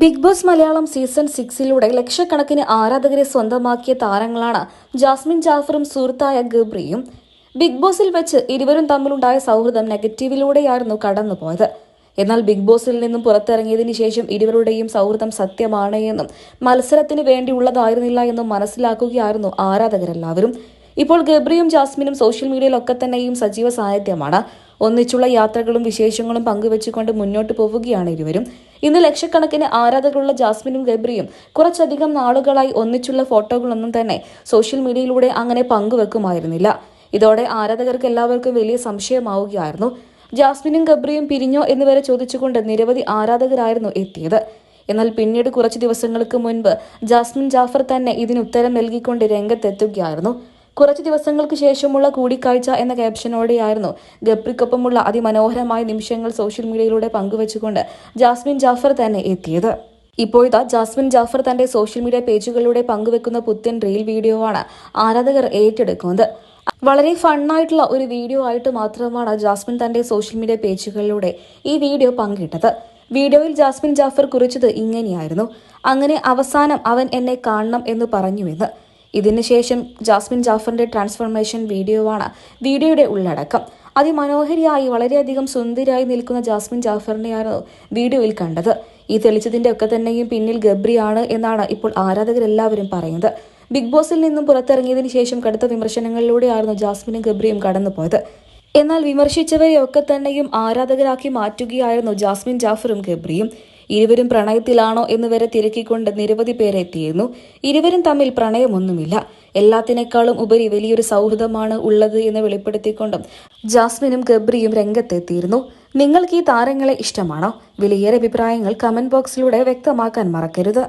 Big boss Malayalam season സിക്സിലൂടെ ലക്ഷക്കണക്കിന് ആരാധകരെ സ്വന്തമാക്കിയ താരങ്ങളാണ് ജാസ്മിൻ ജാഫറും സുഹൃത്തായ ഗബ്രിയും. ബിഗ് ബോസിൽ വെച്ച് ഇരുവരും തമ്മിലുണ്ടായ സൗഹൃദം നെഗറ്റീവിലൂടെയായിരുന്നു കടന്നുപോയത്. എന്നാൽ ബിഗ് ബോസിൽ നിന്നും പുറത്തിറങ്ങിയതിനു ശേഷം ഇരുവരുടെയും സൗഹൃദം സത്യമാണ് എന്നും മത്സരത്തിന് വേണ്ടിയുള്ളതായിരുന്നില്ല എന്നും മനസ്സിലാക്കുകയായിരുന്നു ആരാധകരെല്ലാവരും. ഇപ്പോൾ ഗബ്രിയും ജാസ്മിനും സോഷ്യൽ മീഡിയയിലൊക്കെ തന്നെയും സജീവ സാന്നിധ്യമാണ്. ഒന്നിച്ചുള്ള യാത്രകളും വിശേഷങ്ങളും പങ്കുവെച്ചുകൊണ്ട് മുന്നോട്ട് പോവുകയാണ് ഇരുവരും. ഇന്ന് ലക്ഷക്കണക്കിന് ആരാധകരുള്ള ജാസ്മിനും ഗബ്രിയും കുറച്ചധികം നാളുകളായി ഒന്നിച്ചുള്ള ഫോട്ടോകളൊന്നും തന്നെ സോഷ്യൽ മീഡിയയിലൂടെ അങ്ങനെ പങ്കുവെക്കുമായിരുന്നില്ല. ഇതോടെ ആരാധകർക്ക് എല്ലാവർക്കും വലിയ സംശയമാവുകയായിരുന്നു. ജാസ്മിനും ഗബ്രിയും പിരിഞ്ഞോ എന്നിവരെ ചോദിച്ചുകൊണ്ട് നിരവധി ആരാധകരായിരുന്നു എത്തിയത്. എന്നാൽ പിന്നീട് കുറച്ച് ദിവസങ്ങൾക്ക് മുൻപ് ജാസ്മിൻ ജാഫർ തന്നെ ഇതിന് ഉത്തരം നൽകിക്കൊണ്ട് രംഗത്തെത്തുകയായിരുന്നു. കുറച്ച് ദിവസങ്ങൾക്ക് ശേഷമുള്ള കൂടിക്കാഴ്ച എന്ന ക്യാപ്ഷനോടെയായിരുന്നു ഗപ്രിക്കൊപ്പമുള്ള അതിമനോഹരമായ നിമിഷങ്ങൾ സോഷ്യൽ മീഡിയയിലൂടെ പങ്കുവച്ചുകൊണ്ട് ജാസ്മിൻ ജാഫർ തന്നെ എത്തിയത്. ഇപ്പോഴത്തെ ജാസ്മിൻ ജാഫർ തന്റെ സോഷ്യൽ മീഡിയ പേജുകളിലൂടെ പങ്കുവെക്കുന്ന പുത്തൻ റീൽ വീഡിയോ ആണ് ആരാധകർ ഏറ്റെടുക്കുന്നത്. വളരെ ഫണ്ണായിട്ടുള്ള ഒരു വീഡിയോ ആയിട്ട് മാത്രമാണ് ജാസ്മിൻ തന്റെ സോഷ്യൽ മീഡിയ പേജുകളിലൂടെ ഈ വീഡിയോ പങ്കിട്ടത്. വീഡിയോയിൽ ജാസ്മിൻ ജാഫർ കുറിച്ചത് ഇങ്ങനെയായിരുന്നു. അങ്ങനെ അവസാനം അവൻ എന്നെ കാണണം എന്ന് പറഞ്ഞുവെന്ന്. ഇതിന് ശേഷം ജാസ്മിൻ ജാഫറിന്റെ ട്രാൻസ്ഫോർമേഷൻ വീഡിയോ ആണ് വീഡിയോയുടെ ഉള്ളടക്കം. അതിമനോഹരിയായി വളരെയധികം സുന്ദരിയായി നിൽക്കുന്ന ജാസ്മിൻ ജാഫറിനെയാണ് വീഡിയോയിൽ കണ്ടത്. ഈ തെളിച്ചതിന്റെ ഒക്കെ തന്നെയും പിന്നിൽ ഗബ്രിയാണ് എന്നാണ് ഇപ്പോൾ ആരാധകരെല്ലാവരും പറയുന്നത്. ബിഗ് ബോസിൽ നിന്നും പുറത്തിറങ്ങിയതിനു ശേഷം കടുത്ത വിമർശനങ്ങളിലൂടെയായിരുന്നു ജാസ്മിനും ഗബ്രിയും കടന്നുപോയത്. എന്നാൽ വിമർശിച്ചവരെയൊക്കെ തന്നെയും ആരാധകരാക്കി മാറ്റുകയായിരുന്നു ജാസ്മിൻ ജാഫറും ഗബ്രിയും. ഇരുവരും പ്രണയത്തിലാണോ എന്ന് വരെ തിരക്കിക്കൊണ്ട് നിരവധി പേരെത്തിയിരുന്നു. ഇരുവരും തമ്മിൽ പ്രണയമൊന്നുമില്ല. എല്ലാത്തിനേക്കാളും ഉപരി വലിയൊരു സൗഹൃദമാണ് ഉള്ളത് എന്ന് വെളിപ്പെടുത്തിക്കൊണ്ടും ജാസ്മിനും ഗബ്രിയും രംഗത്തെത്തിയിരുന്നു. നിങ്ങൾക്ക് ഈ താരങ്ങളെ ഇഷ്ടമാണോ? വിലയേറെ അഭിപ്രായങ്ങൾ കമന്റ് ബോക്സിലൂടെ വ്യക്തമാക്കാൻ മറക്കരുത്.